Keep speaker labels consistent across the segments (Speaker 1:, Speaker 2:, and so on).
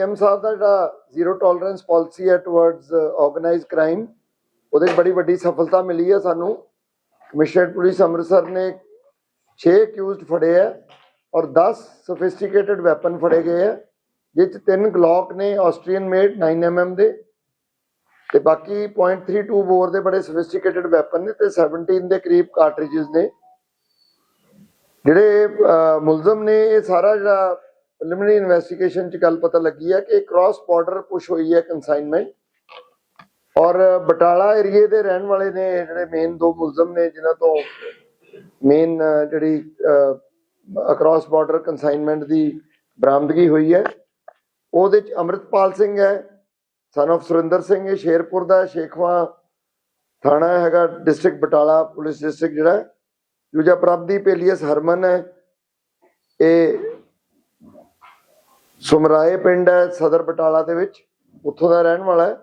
Speaker 1: M ਸਾਹਿਬ ਦਾ ਜਿਹੜਾ ਜ਼ੀਰੋ ਟੋਲਰੈਂਸ ਪਾਲਿਸੀ ਹੈ ਟੁਵਰਡਸ ਆਰਗੇਨਾਈਜ਼ਡ ਕ੍ਰਾਈਮ ਉਹਦੇ ਬੜੀ ਵੱਡੀ ਸਫਲਤਾ ਮਿਲੀ ਹੈ ਸਾਨੂੰ। ਕਮਿਸ਼ਨਰੇਟ ਪੁਲਿਸ ਅੰਮ੍ਰਿਤਸਰ ਨੇ 6 ਅਕਿਊਜ਼ਡ ਫੜੇ ਹੈ ਔਰ 10 ਸੋਫਿਸਟੀਕੇਟਡ ਵੈਪਨ ਫੜੇ ਗਏ ਹੈ ਜਿਸ 'ਚ ਤਿੰਨ ਗਲੌਕ ਨੇ ਆਸਟਰੀਅਨ ਮੇਡ 9mm ਦੇ। ਤੇ ਬਾਕੀ .32 ਬੋਰ ਦੇ ਬੜੇ ਸੋਫਿਸਟੀਕੇਟਡ ਵੈਪਨ ਨੇ ਤੇ 17 ਦੇ ਕਰੀਬ ਕਾਰਟ੍ਰਿਜਸ ਨੇ। ਜਿਹੜੇ ਮੁਲਜ਼ਮ ਨੇ, ਇਹ ਸਾਰਾ ਜਿਹੜਾ ਪ੍ਰੀਲਿਮਿਨਰੀ ਇਨਵੈਸਟੀਗੇਸ਼ਨ ਚ ਗੱਲ ਪਤਾ ਲੱਗੀ ਹੈ ਕਿ ਕ੍ਰਾਸ ਬਾਰਡਰ ਪੁਸ਼ ਹੋਈ ਹੈ ਕਨਸਾਈਨਮੈਂਟ ਔਰ ਬਟਾਲਾ ਏਰੀਏ ਦੇ ਰਹਿਣ ਵਾਲੇ ਨੇ ਜਿਹੜੇ ਮੇਨ ਦੋ ਮੁਲਜ਼ਮ ਨੇ ਜਿਨ੍ਹਾਂ ਤੋਂ ਮੇਨ ਜਿਹੜੀ ਅਕ੍ਰਾਸ ਬਾਰਡਰ ਕਨਸਾਈਨਮੈਂਟ ਦੀ ਬਰਾਮਦਗੀ ਹੋਈ ਹੈ ਉਹਦੇ ਚ ਅੰਮ੍ਰਿਤਪਾਲ ਸਿੰਘ ਹੈ ਸਨ of ਸੁਰਿੰਦਰ ਸਿੰਘ ਇਹ ਸ਼ੇਰਪੁਰ ਦਾ ਹੈ, ਸ਼ੇਖਵਾ ਥਾਣਾ ਹੈਗਾ ਡਿਸਟ੍ਰਿਕਟ ਬਟਾਲਾ ਪੁਲਿਸ ਡਿਸਟ੍ਰਿਕਟ ਜਿਹੜਾ ਹੈ। ਦੂਜਾ ਪ੍ਰਭਦੀਪ ਏਲੀਅਸ ਹਰਮਨ ਹੈ ਇਹ ਸੁਮਰਾਏ ਪਿੰਡ ਹੈ, ਸਦਰ ਬਟਾਲਾ ਦੇ ਵਿੱਚ। ਉੱਥੋਂ ਦਾ ਰਹਿਣ ਵਾਲਾ ਹੈ।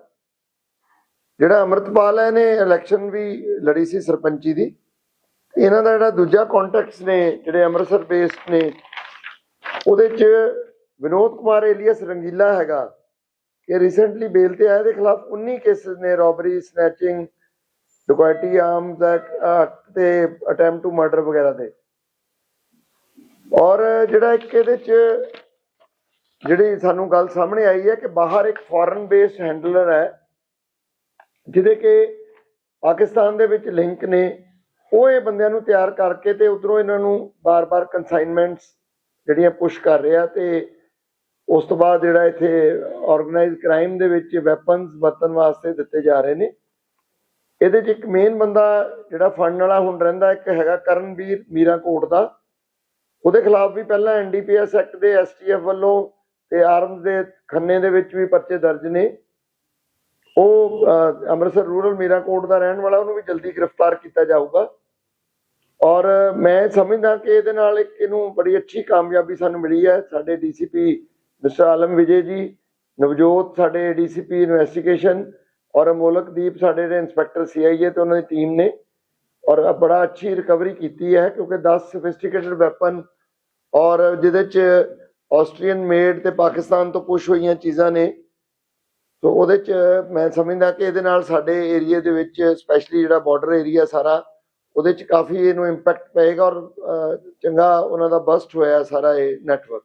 Speaker 1: ਜਿਹੜਾ ਅਮਰਤਪਾਲ ਹੈ ਨੇ ਇਲੈਕਸ਼ਨ ਵੀ ਲੜੀ ਸੀ ਸਰਪੰਚੀ ਦੀ। ਇਹਨਾਂ ਦਾ ਜਿਹੜਾ ਦੂਜਾ ਕੰਟੈਕਟਸ ਨੇ, ਜਿਹੜੇ ਅੰਮ੍ਰਿਤਸਰ ਬੇਸਡ ਨੇ, ਉਹਦੇ ਚ ਵਿਨੋਦ ਕੁਮਾਰ ਏਲੀਅਸ ਰੰਗੀਲਾ ਹੈਗਾ। ਇਹ ਰੀਸੈਂਟਲੀ ਬੇਲ ਤੇ ਆਇਆ ਦੇ ਖਿਲਾਫ 19 ਕੇਸਸ ਨੇ robbery snatching dacoity arms act ਤੇ ਅਟੈਂਪਟ ਟੂ ਮਰਡਰ ਵਗੈਰਾ ਦੇ। ਔਰ ਜਿਹੜਾ ਇੱਕ ਇਹਦੇ ਚ ਜਿਹੜੀ ਸਾਨੂੰ ਗੱਲ ਸਾਹਮਣੇ ਆਈ ਹੈ ਕਿ ਬਾਹਰ ਇੱਕ ਫੋਰਨ ਬੇਸਡ ਹੈਂਡਲਰ ਹੈ, ਜਿਹਦੇ ਕਿ ਪਾਕਿਸਤਾਨ ਦੇ ਵਿੱਚ ਲਿੰਕ ਨੇ, ਉਹ ਇਹ ਬੰਦਿਆਂ ਨੂੰ ਤਿਆਰ ਕਰਕੇ ਤੇ ਉਧਰੋਂ ਇਹਨਾਂ ਨੂੰ ਬਾਰ-ਬਾਰ ਕਨਸਾਈਨਮੈਂਟਸ ਜਿਹੜੀਆਂ ਪੁਸ਼ ਕਰ ਰਿਹਾ ਤੇ ਉਸ ਤੋਂ ਬਾਅਦ ਜਿਹੜਾ ਇੱਥੇ ਆਰਗੇਨਾਈਜ਼ਡ ਕ੍ਰਾਈਮ ਦੇ ਵਿੱਚ ਵੈਪਨਸ ਵਰਤਣ ਵਾਸਤੇ ਦਿੱਤੇ ਜਾ ਰਹੇ ਨੇ। ਇਹਦੇ 'ਚ ਇੱਕ ਮੇਨ ਬੰਦਾ ਜਿਹੜਾ ਫੜਨ ਵਾਲਾ ਹੁਣ ਰਹਿੰਦਾ, ਇੱਕ ਹੈਗਾ ਕਰਨਵੀਰ ਮੀਰਾ ਕੋਟ ਦਾ। ਉਹਦੇ ਖਿਲਾਫ ਵੀ ਪਹਿਲਾਂ ਐਨਡੀਪੀਐਸ ਐਕਟ ਦੇ ਐਸਟੀਐਫ ਵੱਲੋਂ ਤੇ ਆਰਮਸ ਦੇ ਖੰਨੇ ਦੇ ਵਿੱਚ ਵੀ ਪਰਚੇ ਦਰਜ ਨੇ। ਉਹ ਅੰਮ੍ਰਿਤਸਰ ਰੂਰਲ ਮੀਰਾ ਕੋਟ ਦਾ ਰਹਿਣ ਵਾਲਾ, ਉਹਨੂੰ ਵੀ ਜਲਦੀ ਗ੍ਰਿਫਤਾਰ ਕੀਤਾ ਜਾਊਗਾ। ਔਰ ਮੈਂ ਸਮਝਦਾ ਕਿ ਇਹਦੇ ਨਾਲ ਇੱਕ ਇਹਨੂੰ ਬੜੀ ਅੱਛੀ ਕਾਮਯਾਬੀ ਸਾਨੂੰ ਮਿਲੀ ਹੈ। ਸਾਡੇ ਡੀਸੀਪੀ ਮਿਸਟਰ ਆਲਮ ਵਿਜੇ ਜੀ, ਨਵਜੋਤ ਸਾਡੇ ਡੀਸੀਪੀ ਇਨਵੈਸਟੀਗੇਸ਼ਨ ਔਰ ਅਮੋਲਕਦੀਪ ਸਾਡੇ ਜਿਹੜੇ ਇੰਸਪੈਕਟਰ ਸੀਆਈਏ ਤੇ ਉਹਨਾਂ ਦੀ ਟੀਮ ਨੇ। ਔਰ ਬੜਾ ਅੱਛੀ ਰਿਕਵਰੀ ਕੀਤੀ ਹੈ, ਕਿਉਂਕਿ 10 ਸੋਫਿਸਟੀਕੇਟਡ ਵੈਪਨ ਔਰ ਜਿਹਦੇ ਚ ਆਸਟਰੀਅਨ ਮੇਡ ਤੇ ਪਾਕਿਸਤਾਨ ਤੋਂ ਪੁਸ਼ ਹੋਈਆਂ ਚੀਜ਼ਾਂ ਨੇ। ਸੋ ਉਹਦੇ ਚ ਮੈਂ ਸਮਝਦਾ ਕਿ ਇਹਦੇ ਨਾਲ ਸਾਡੇ ਏਰੀਆ ਦੇ ਵਿੱਚ ਸਪੈਸ਼ਲੀ ਜਿਹੜਾ ਬਾਰਡਰ ਏਰੀਆ ਸਾਰਾ, ਉਹਦੇ ਚ ਕਾਫੀ ਇਹਨੂੰ ਇੰਪੈਕਟ ਪਏਗਾ ਔਰ ਚੰਗਾ ਉਹਨਾਂ ਦਾ ਬਸਟ ਹੋਇਆ ਸਾਰਾ ਇਹ ਨੈਟਵਰਕ